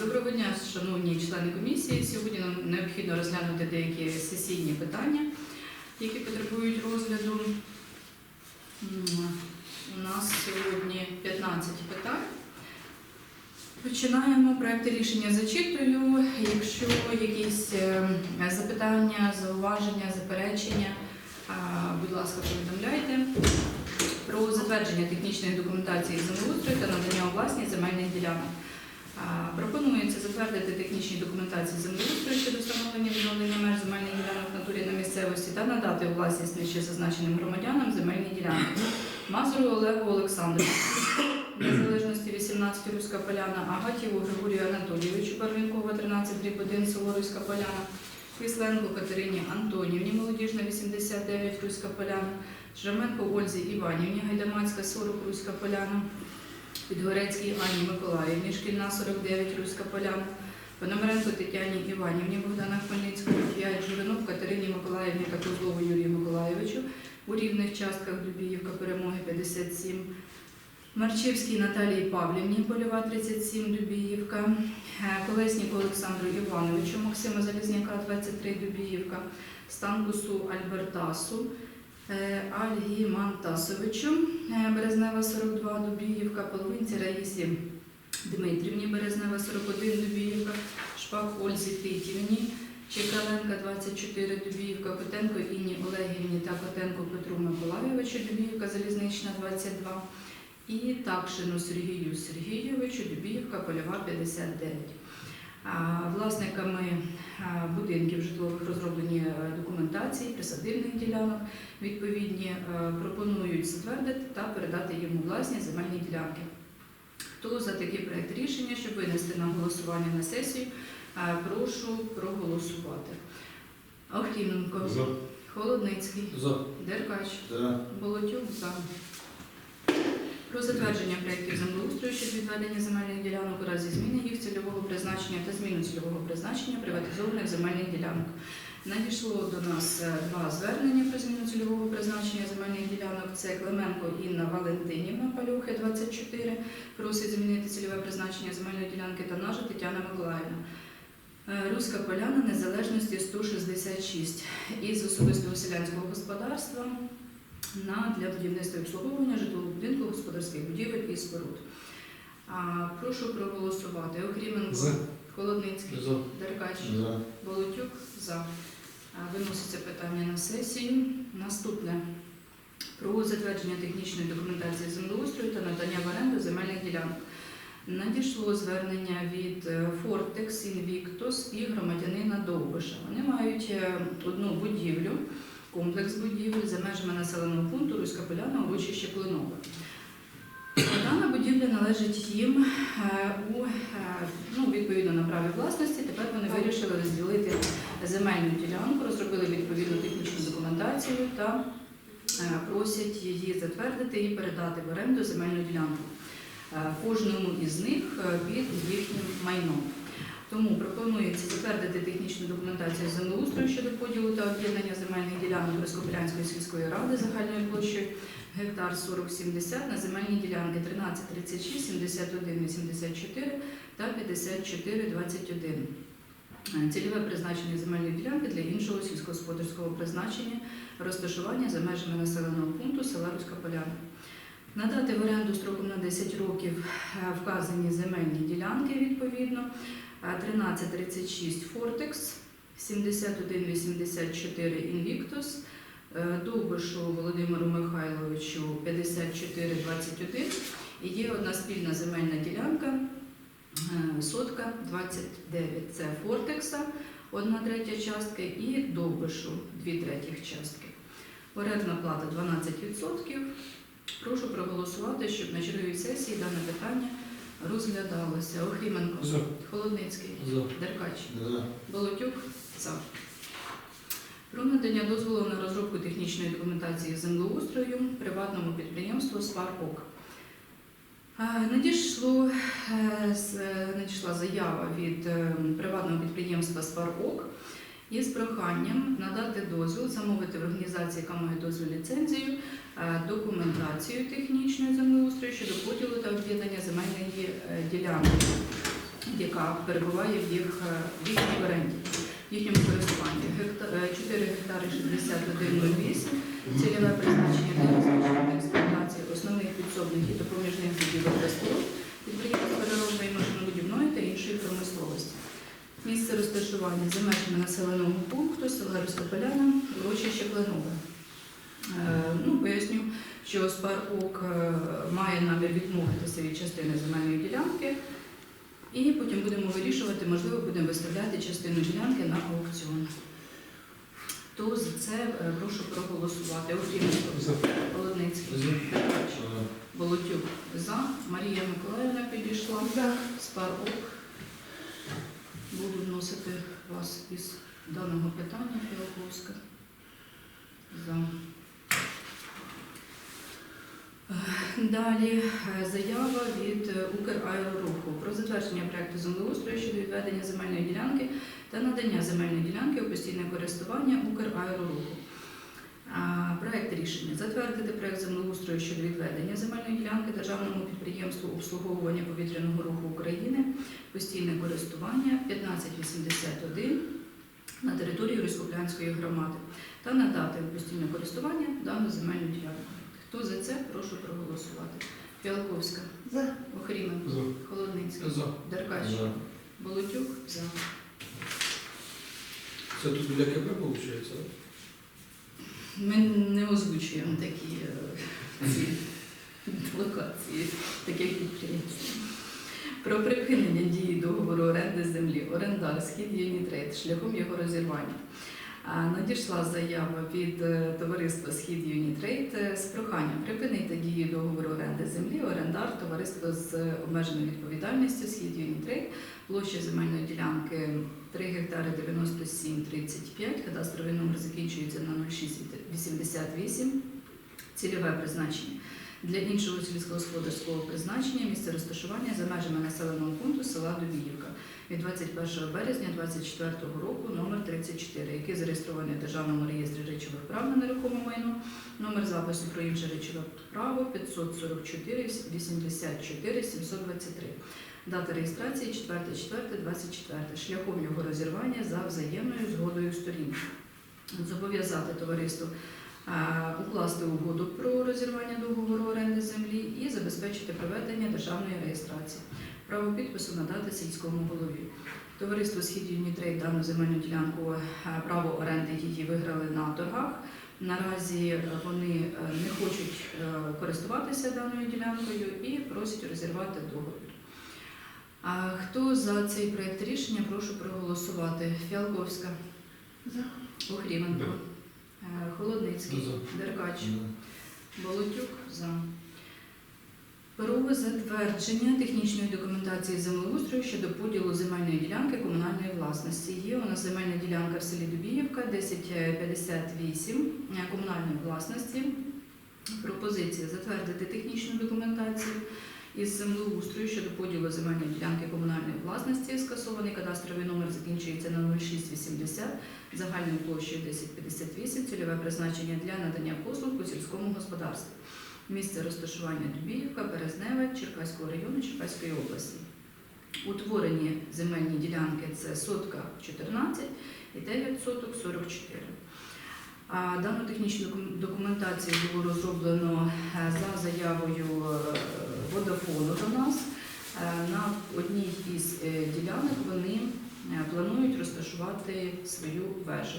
Доброго дня, шановні члени комісії. Сьогодні нам необхідно розглянути деякі сесійні питання, які потребують розгляду. У нас сьогодні 15 питань. Починаємо проекти рішення зачитую. Якщо якісь е, запитання, зауваження, заперечення, будь ласка, повідомляйте про затвердження технічної документації землеустрою та надання у власність земельних ділянок. Пропонується затвердити технічні документації землеустрою щодо встановлення відновлення меж земельних ділянок натурі на місцевості та надати у власність нижче зазначеним громадянам земельні ділянки. Мазуру Олегу Олександровичу, незалежності 18 Руська Поляна, Агатєву Григорію Анатолійовичу, Барвінкова 13 дріб 1, село Руська Поляна, Кисленко Катерині Антонівні, молодіжна 89 Руська Поляна, Жраменко Ользі Іванівні, Гайдамацька 40 Руська Поляна, Підгорецькій Анні Миколаївні, шкільна 49 Руська Поляна, Пономаренко Тетяні Іванівні, Богдана Хмельницького, 5 Журинок Катерині Миколаївні та Козлову Юрію Миколаївичу, у рівних частках Дубіївка Перемоги 57, Марчевській Наталії Павлівні, Польова 37, Дубіївка, Е, Колесніку Олександру Івановичу, Максима Залізняка 23, Дубіївка, Станкусу Альбертасу, Альгімантасовичу, е, Березнева 42, Дубіївка, Половинці Раїсі Дмитрівні, Березнева 41, Дубіївка, Шпак Ользі Титівні, Чекаленка 24, Дубіївка, Котенко Інні Олегівні та Котенко Петру Миколайовичу, Дубіївка Залізнична 22 і Такшину Сергію Сергійовичу, Дубіївка, Польова 59. Власниками будинків житлових розроблені е, документації, присадибних ділянок відповідні е, пропонують затвердити та передати йому власні земельні ділянки. Хто за такий проект рішення, щоб винести на голосування на сесію, е, прошу проголосувати. Охтіменко, За. Холодницький, За. Деркач, За. Болотюк за. Про затвердження проєктів землеустрою щодо відведення земельних ділянок у разі зміни їх цільового призначення та зміну цільового призначення приватизованих земельних ділянок. Надійшло до нас е, два звернення про зміну цільового призначення земельних ділянок. Це Клименко Інна Валентинівна Палюхи, 24, просить змінити цільове призначення земельної ділянки та нажа Тетяна Миколаївна. Е, Руська поляна незалежності 166 із особистого селянського господарства на для будівництва і обслуговування житлового будинку, господарських будівель і споруд. А, прошу проголосувати. Окріменко, За. Холодницький, За. Деркач, За. Болотюк за. А, Виноситься питання на сесію. Наступне про затвердження технічної документації землеустрою та надання в оренду земельних ділянок. Надійшло звернення від е, Fortex Invictus і громадянина Довбиша. Вони мають е, одну будівлю, комплекс будівель за межами населеного пункту Руська Поляна, урочище Клинове. Дана будівля належить їм е, у е, ну, відповідно на праві власності. Тепер вони вирішили розділити земельну ділянку, розробили відповідну технічну документацію та е, просять її затвердити і передати в оренду земельну ділянку кожному із них під їхнім майном. Тому пропонується затвердити технічну документацію землеустрою щодо поділу та об'єднання земельних ділянок Роскопілянської сільської ради загальною площею гектар 4070 на земельні ділянки 13, 36, 71, 84 та 54, 21. Е, Цільове призначення земельної ділянки для іншого сільськогосподарського призначення, розташування за межами населеного пункту села Руська Поляна. Надати в оренду строком на 10 років е, вказані земельні ділянки відповідно. Е, 1336 Фортекс, 7184 Invictus, е, Довбишу Володимиру Михайловичу 5421 і є одна спільна земельна ділянка е, сотка 29. Це Фортекса, одна третя частка, і Довбишу, дві третіх частки. Орендна плата 12%. Прошу проголосувати, щоб на черговій сесії дане питання розглядалося. Охріменко. Холодницький, За. Деркач, За. Болотюк, за. Про надання дозволу на розробку технічної документації землеустрою приватному підприємству «Спарок». Е, Надійшло, е, надійшла заява від е, приватного підприємства «Спарок» із проханням надати дозвіл замовити в організації, яка має дозвіл ліцензію, е, документацію технічної землеустрою щодо поділу та об'єднання земельної ділянки. Яка перебуває в їх е, в їхній оренді, в їхньому користуванні. Гекта- е, 4 гектари 61,08 цільове призначення для розміщення експлуатації основних підсобних і допоміжних будівель та споруд, підприємств переробної машинобудівної та іншої промисловості. Місце розташування за межами населеного пункту села Ростополяна, урочище Кленове. Ну, поясню, що Спарок е, має намір відмовитися від частини земельної ділянки, і потім будемо вирішувати, можливо, будемо виставляти частину ділянки на аукціон. То за це е, прошу проголосувати. Холодницький, За. Болотюк за. Марія Миколаївна підійшла. За. Спарок. Буду вносити вас із даного питання Філоковська. За. Далі е, заява від е, Украероруху про затвердження проекту землеустрою щодо відведення земельної ділянки та надання земельної ділянки у постійне користування Украероруху. Проект рішення затвердити проект землеустрою щодо відведення земельної ділянки державному підприємству обслуговування повітряного руху України постійне користування 1581 на території Республянської громади та надати у постійне користування дану земельну ділянку. Хто за це, прошу проголосувати. Фіалковська, За. Охріменко, За. Холодницький, За. Деркач, За. Болотюк, за. Це тут біля КП виходить, так? Ми не озвучуємо такі е, локації, таких підприємств. Про припинення дії договору оренди землі орендар схід Юнітрейд шляхом його розірвання. Надійшла заява від е, товариства Схід Юнітрейд з проханням припинити дію договору оренди землі орендар товариство з обмеженою відповідальністю Схід Юнітрейд площа земельної ділянки 3 гектари 97,35, кадастровий номер закінчується на 0688, цільове призначення. Для іншого сільськогосподарського призначення місце розташування за межами населеного пункту села Дубіївка від 21 березня 2024 року номер 34, який зареєстрований в Державному реєстрі речових прав на нерухоме майно, номер запису про інше речове право 544 84 723. Дата реєстрації 4.4.24, шляхом його розірвання за взаємною згодою сторін. Зобов'язати товариство е, укласти угоду про розірвання договору оренди землі і забезпечити проведення державної реєстрації. Право підпису надати сільському голові. Товариство Схід Юнітрейд дану земельну ділянку е, право оренди її виграли на торгах. Наразі е, вони е, не хочуть користуватися даною ділянкою і просять розірвати договір. А хто за цей проект рішення, прошу проголосувати. Фіалковська, За. Охріменко, Холодницький, За. Деркач, Болотюк за. Про затвердження технічної документації землеустрою щодо поділу земельної ділянки комунальної власності. Є у нас земельна ділянка в селі Дубіївка 1058 е, комунальної власності. Пропозиція затвердити технічну документацію із землеустрою щодо поділу земельної ділянки комунальної власності. Скасований кадастровий номер закінчується на 0680 загальною площею 1058, цільове призначення для надання послуг у сільському господарстві. Місце розташування Дубіївка, Березневе, Черкаського району Черкаської області. Утворені земельні ділянки це сотка 14 і 9 соток 44. Дану технічну документацію було розроблено е, за заявою е, водофону до нас. Е, На одній із ділянок вони планують розташувати свою вежу.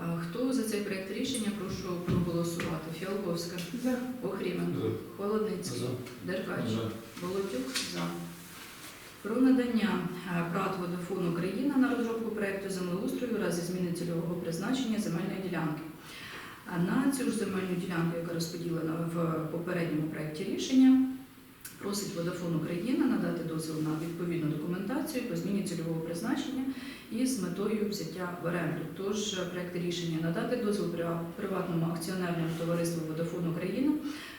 Хто за цей проект рішення, прошу проголосувати. Фіалковська, За. Охріменко, За. Холодницький, За. Деркач, За. Болотюк за. Про надання е, ПРАТ Водофон Україна на розробку проекту землеустрою разі зміни цільового призначення земельної ділянки. А на цю ж земельну ділянку, яка розподілена в попередньому проєкті рішення, просить Водофон Україна надати дозвіл на відповідну документацію по зміні цільового призначення і з метою взяття в оренду. Тож е, проєкт рішення надати дозвіл приватному акціонерному товариству Водофон Україна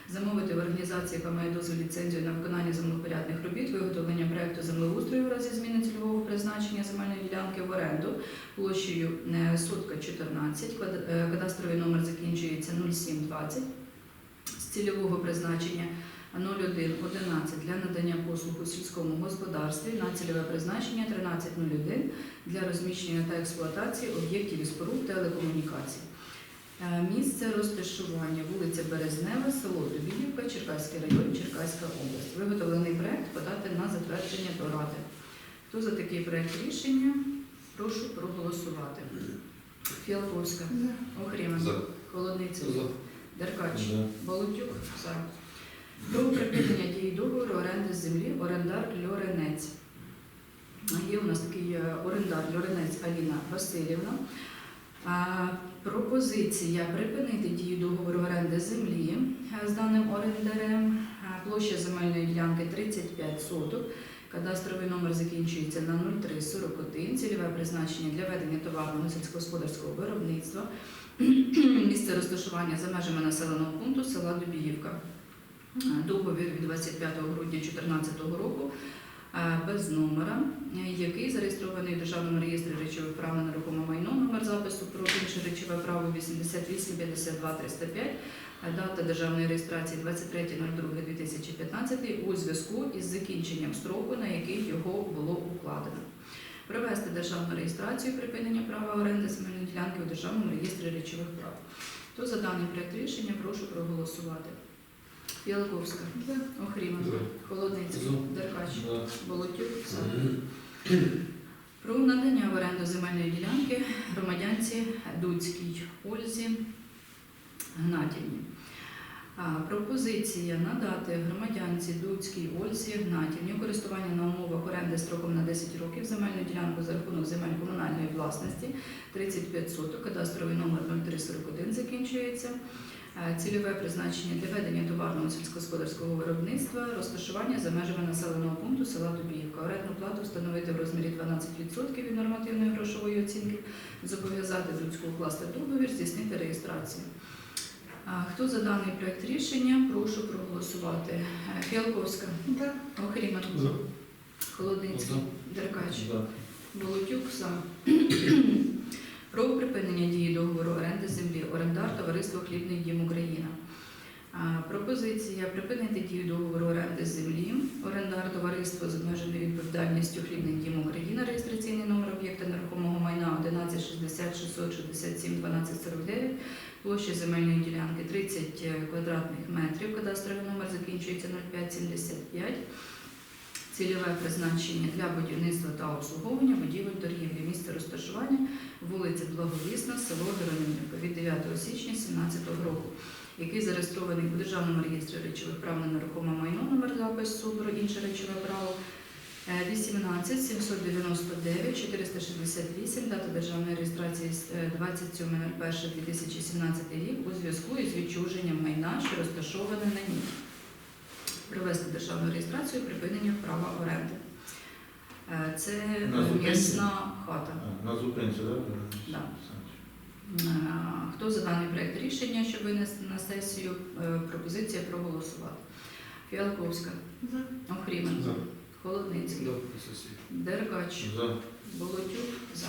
замовити в організації, яка має дозвіл ліцензію на виконання землепорядних робіт, виготовлення проекту землеустрою у разі зміни цільового призначення земельної ділянки в оренду площею е, сотка 14, е, кадастровий номер закінчується 0720 з цільового призначення 0111 для надання послуг у сільському господарстві на цільове призначення 1301 для розміщення та експлуатації об'єктів і споруд телекомунікацій. Е, Місце розташування вулиця Березнева, село Дубіївка, Черкаський район, Черкаська область. Виготовлений проект подати на затвердження до Ради. Хто за такий проект рішення? Прошу проголосувати. Фіалковська, Охрімен, За. Холодниця. Деркач, За. Болотюк, за. Про припинення дії договору оренди землі орендар Льоренець. Є у нас такий е, орендар Льоренець Аліна Васильівна. Пропозиція припинити дію договору оренди землі е, з даним орендарем. Площа земельної ділянки 35 соток. Кадастровий номер закінчується на 0341. Цільове призначення для ведення товарного сільськогосподарського виробництва. Місце розташування за межами населеного пункту села Дубіївка. Договір від 25 грудня 2014 року е, без номера, е, який зареєстрований в Державному реєстрі речових прав на нерухоме майно, номер запису про інше речове право 88 52 305, е, дата державної реєстрації 23.02.2015 у зв'язку із закінченням строку, на який його було укладено. Провести державну реєстрацію припинення права оренди земельної ділянки у Державному реєстрі речових прав. Хто за даний проект рішення, прошу проголосувати. Фіалковська, Охріман, За. Холодницький, Деркач, Болотюк. За. Про надання в оренду земельної ділянки громадянці Дуцькій Ользі Гнатівні. Пропозиція надати громадянці Дуцькій Ользі Гнатівні користування на умовах оренди строком на 10 років земельну ділянку за рахунок земель комунальної власності 35 соток, кадастровий номер 0341 закінчується. Е, Цільове призначення для ведення товарного сільськогосподарського виробництва, розташування за межами населеного пункту села Дубіївка. Орендну плату встановити в розмірі 12% від нормативної грошової оцінки, зобов'язати Дуцьку укласти договір, здійснити реєстрацію. Хто за даний проект рішення, прошу проголосувати. Е, Фіалковська, Охріман, За. Холодницький, За. Деркач. За. Володюк за. Про припинення дії договору оренди землі орендар товариство Хлібний дім Україна. Пропозиція припинити дію договору оренди землі орендар товариство з обмеженою відповідальністю Хлібний дім Україна, реєстраційний номер об'єкта нерухомого майна 1160 667 1249, площа земельної ділянки 30 квадратних метрів, кадастровий номер закінчується 0575. Цільове призначення для будівництва та обслуговування будівель торгівлі. Місце розташування вулиця Благовісна, село Геронимівка від 9 січня 2017 року, який зареєстрований у Державному реєстрі речових прав на нерухоме майно, номер запису про інше речове право е, 18 799 468, дата державної реєстрації е, 27.01.2017 рік у зв'язку із відчуженням майна, що розташоване на ній провести державну реєстрацію припинення права оренди. Е, Це На зупинці? м'ясна хата. На зупинці, так? Да. Е, Хто за даний проект рішення, щоб винести на сесію, Е, пропозиція проголосувати. Фіалковська, Охріман, За. Холодницький. Деркач, За. Болотюк за.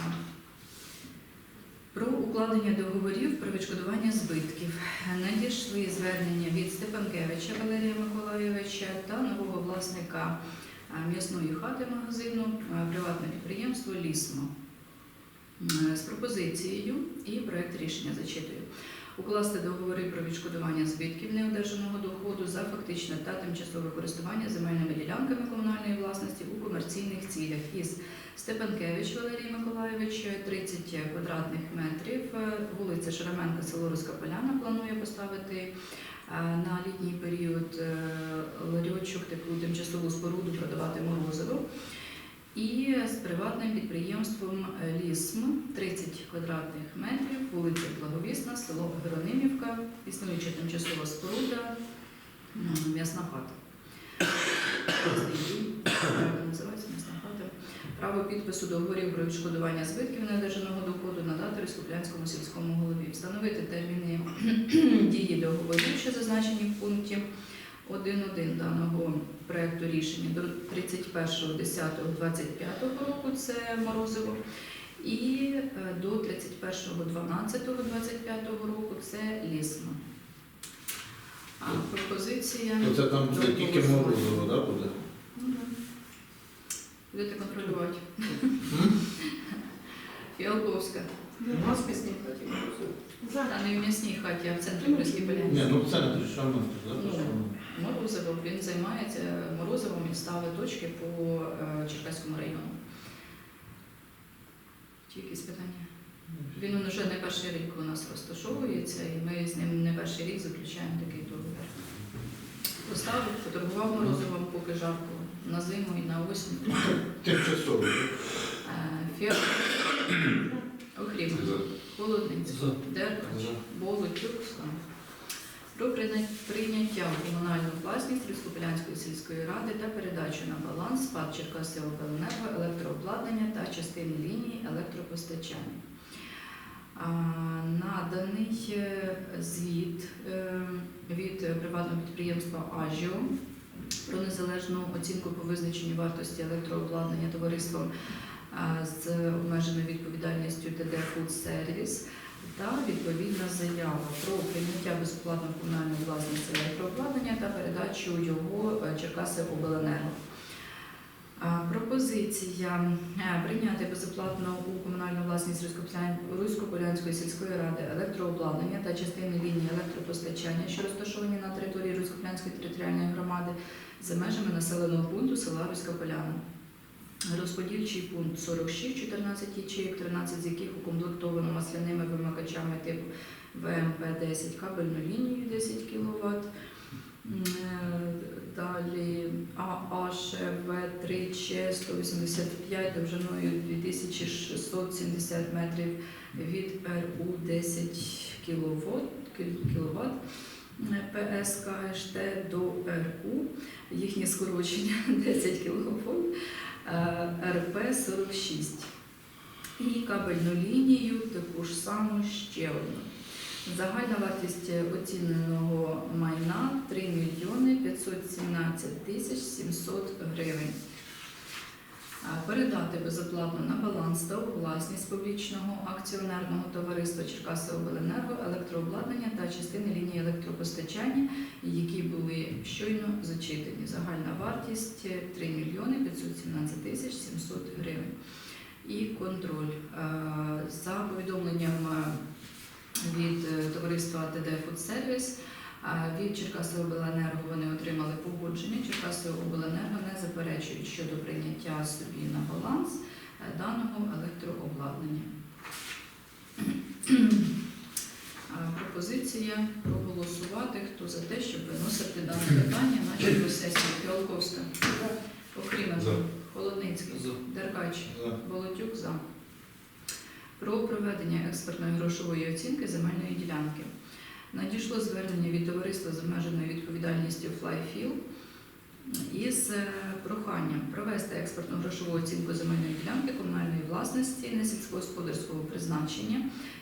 Про укладення договорів про відшкодування збитків надійшли звернення від Степанкевича Валерія Миколайовича та нового власника е, м'ясної хати магазину е, приватне підприємство Лісмо Е, з пропозицією і проект рішення зачитую. Укласти договори про відшкодування збитків неодержаного доходу за фактичне та тимчасове користування земельними ділянками комунальної власності у комерційних цілях із Степанкевич Валерій Миколайович, 30 квадратних метрів, вулиця Шеременка, село Руська Поляна планує поставити е, на літній період е, ларьочок, таку тимчасову споруду продавати морозиво. І з приватним підприємством Лісм 30 квадратних метрів, вулиця Благовісна, село Геронимівка, існуюча тимчасова споруда, м'ясна хата. Правильно називається м'ясна хата. Право підпису договорів про відшкодування збитків неодержаного доходу надати Республянському сільському голові. Встановити терміни дії договорів, що зазначені в пункті 1.1 даного проекту рішення до 31.10.25 року це морозиво. І е, до 31.12.25 року це лісма. А пропозиція. То це там буде тільки морозиво, да, буде? Ну. Будете контролювати. Фіалковська. Нема списних хотів. Та не в м'ясній хаті, а в центрі Прискіпеля. Ні, ну в центрі шарманки, да? Ну. Морозиво. Він займається морозивом і ставить точки по е, Черкаському району. Чи якісь питання? Він вже не перший рік у нас розташовується, і ми з ним не перший рік заключаємо такий договір. Поставив, поторгував морозивом, поки жарко на зиму і на осінь. Тимчасово. Е, Охрім, Холодниця. Деркач, За. Болотюк, Про прийня- прийняття в комунальну власність Рівськопілянської сільської ради та передачу на баланс СПАД Черкаси Обленерго електрообладнання та частини лінії електропостачання. А, Наданий е, звіт е, від приватного підприємства Ажіо про незалежну оцінку по визначенню вартості електрообладнання товариством з обмеженою відповідальністю ТД Food Service та відповідна заява про прийняття безоплатного комунальної власності електрообладнання та передачу його е, Черкаси Обленерго. Пропозиція е, прийняти безоплатно у комунальну власність Руськополя- Руськополянської сільської ради електрообладнання та частини лінії електропостачання, що розташовані на території Руськополянської територіальної громади за межами населеного пункту села Руська Поляна. Розподільчий пункт 46, 14 ячеїк, 13 з яких укомплектовано масляними вимикачами типу ВМП-10, кабельну лінію 10 кВт. Далі АHV3Ч 185 довжиною 2670 метрів від РУ 10 кВт, кВт. ПСКШТ до РУ, їхнє скорочення 10 кВт, РП-46. І кабельну лінію таку ж саму ще одну. Загальна вартість оціненого майна 3 мільйони 517 тисяч 700 гривень. Передати безоплатно на баланс та у власність публічного акціонерного товариства Черкаси Обленерго електрообладнання та частини лінії електропостачання, які були щойно зачитані. Загальна вартість 3 мільйони 517 тисяч 700 гривень. І контроль. За повідомленням від е, товариства ТД Food Service, а від Черкаси Обленерго вони отримали погодження. Черкаси Обленерго не заперечують щодо прийняття собі на баланс е, даного електрообладнання. Пропозиція проголосувати, хто за те, щоб виносити дане питання на чергову сесію. Фіалковська, Охріменко, Холодницький, За. Деркач, За. Болотюк за. Про проведення експертної грошової оцінки земельної ділянки. Надійшло звернення від товариства з обмеженою відповідальністю Flyfield із е, проханням провести експертну грошову оцінку земельної ділянки комунальної власності несільськогосподарського призначення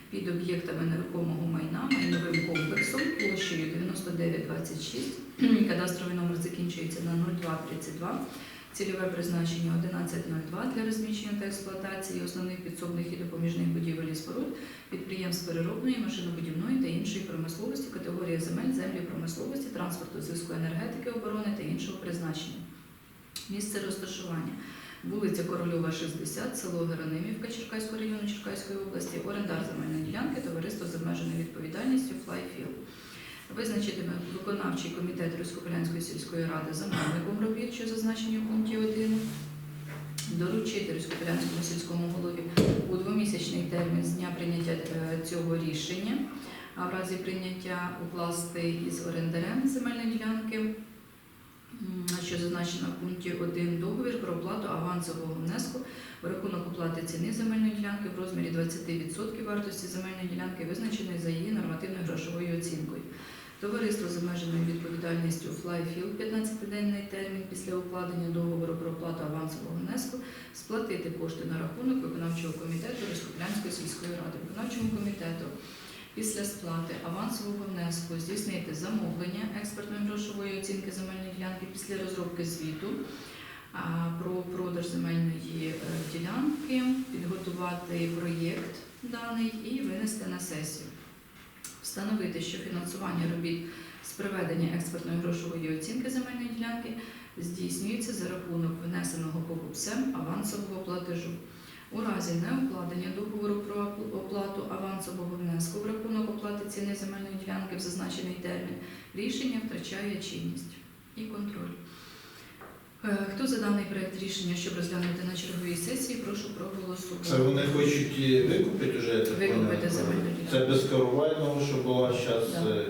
під об'єктами нерухомого майна майновим комплексом площею 9926, кадастровий номер закінчується на 0232, Цільове призначення 1102 для розміщення та експлуатації основних підсобних і допоміжних будівель і споруд, підприємств переробної, машинобудівної та іншої промисловості, категорія земель, землі промисловості, транспорту, зв'язку енергетики, оборони та іншого призначення. Місце розташування. Вулиця Корольова, 60, село Геронимівка Черкаського району Черкаської області, орендар земельної ділянки, товариство з обмеженою відповідальністю Флайфілд. Визначитиме виконавчий комітет Руськополянської сільської ради замовником робіт, що зазначені в пункті 1. Доручити Руськополянському сільському голові у двомісячний термін з дня прийняття е, цього рішення, а в разі прийняття укласти із орендарем земельної ділянки, що зазначено в пункті 1 договір про оплату авансового внеску в рахунок оплати ціни земельної ділянки в розмірі 20% вартості земельної ділянки, визначеної за її нормативною грошовою оцінкою. Товариство з обмеженою відповідальністю Flyfield 15-денний термін після укладення договору про оплату авансового внеску сплатити кошти на рахунок виконавчого комітету Республянської сільської ради. Виконавчому комітету після сплати авансового внеску здійснити замовлення експертної грошової оцінки земельної ділянки після розробки звіту про продаж земельної е, ділянки, підготувати проєкт даний і винести на сесію. Встановити, що фінансування робіт з проведення експертної грошової оцінки земельної ділянки здійснюється за рахунок внесеного покупцем авансового платежу. У разі неукладення договору про оплату авансового внеску в рахунок оплати ціни земельної ділянки в зазначений термін, рішення втрачає чинність і контроль. Е, Хто за даний проект рішення, щоб розглянути на черговій сесії, прошу проголосувати. Це вони хочуть і викупити вже, так Викупити земельну ділянку. Це без карувального, що була зараз. Да.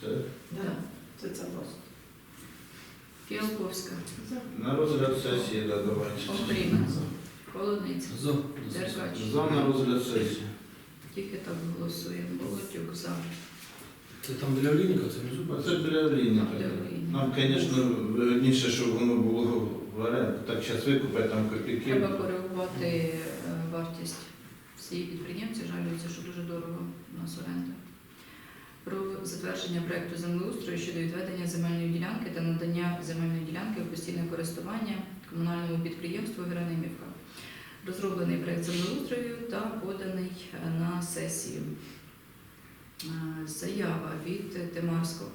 Це Да. Це це просто. Фіалковська, на розгляд сесії, да, давайте. Охріна, Холодниця, За. Деркач. За на розгляд сесії. Тільки так голосуємо. Болотюк за. Це там біля Олійника, це внизу А Це біля Олійника. Нам, звісно, вигідніше, щоб воно було в оренду. Так зараз викупить там копійки. Треба коригувати е, вартість. Всі підприємці жалюються, що дуже дорого у нас оренда. Про затвердження проекту землеустрою щодо відведення земельної ділянки та надання земельної ділянки у постійне користування комунальному підприємству Геронимівка. Розроблений проект землеустрою та поданий на сесію. Е, Заява від Темарського.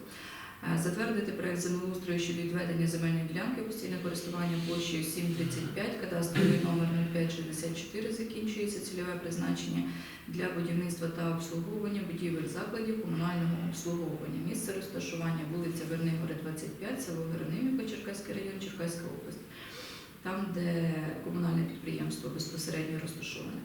Е, Затвердити проект землеустрою щодо відведення земельної ділянки постійне користування площею 735, кадастровий номер 0564 закінчується цільове призначення для будівництва та обслуговування будівель закладів комунального обслуговування. Місце розташування вулиця Вернигори, 25, село Вернигівка, Черкаський район, Черкаська область, там, де комунальне підприємство безпосередньо розташоване.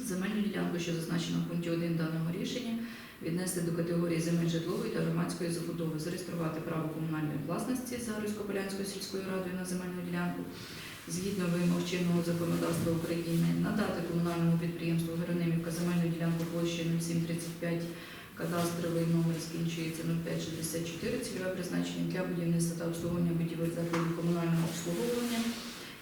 Земельну ділянку, що зазначено в пункті 1 даного рішення, віднести до категорії земель житлової та громадської забудови, зареєструвати право комунальної власності за Русько-Полянською сільською радою на земельну ділянку згідно вимог чинного законодавства України, надати комунальному підприємству Геронимівка земельну ділянку площею 0735, кадастровий номер скінчується 0564, цільове призначення для будівництва та обслуговування будівель закладів комунального обслуговування.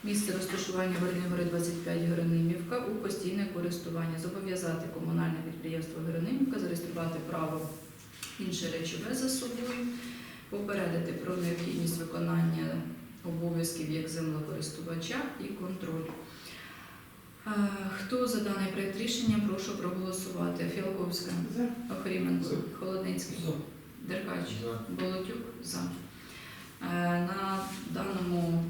Місце розташування Вернигори 25 Геронимівка у постійне користування. Зобов'язати комунальне підприємство Геронимівка зареєструвати право інше речове за собою, попередити про необхідність виконання обов'язків як землекористувача і контроль. Хто за даний проект рішення, прошу проголосувати. Філковська, За. Охріменко, Холодницький, За. Деркач, За. Болотюк за. Е, На даному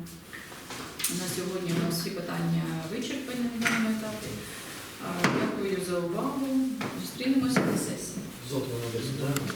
на сьогодні у нас всі питання вичерпані на даному етапі. Е, Дякую за увагу. Зустрінемося на сесії. Завтра на 10.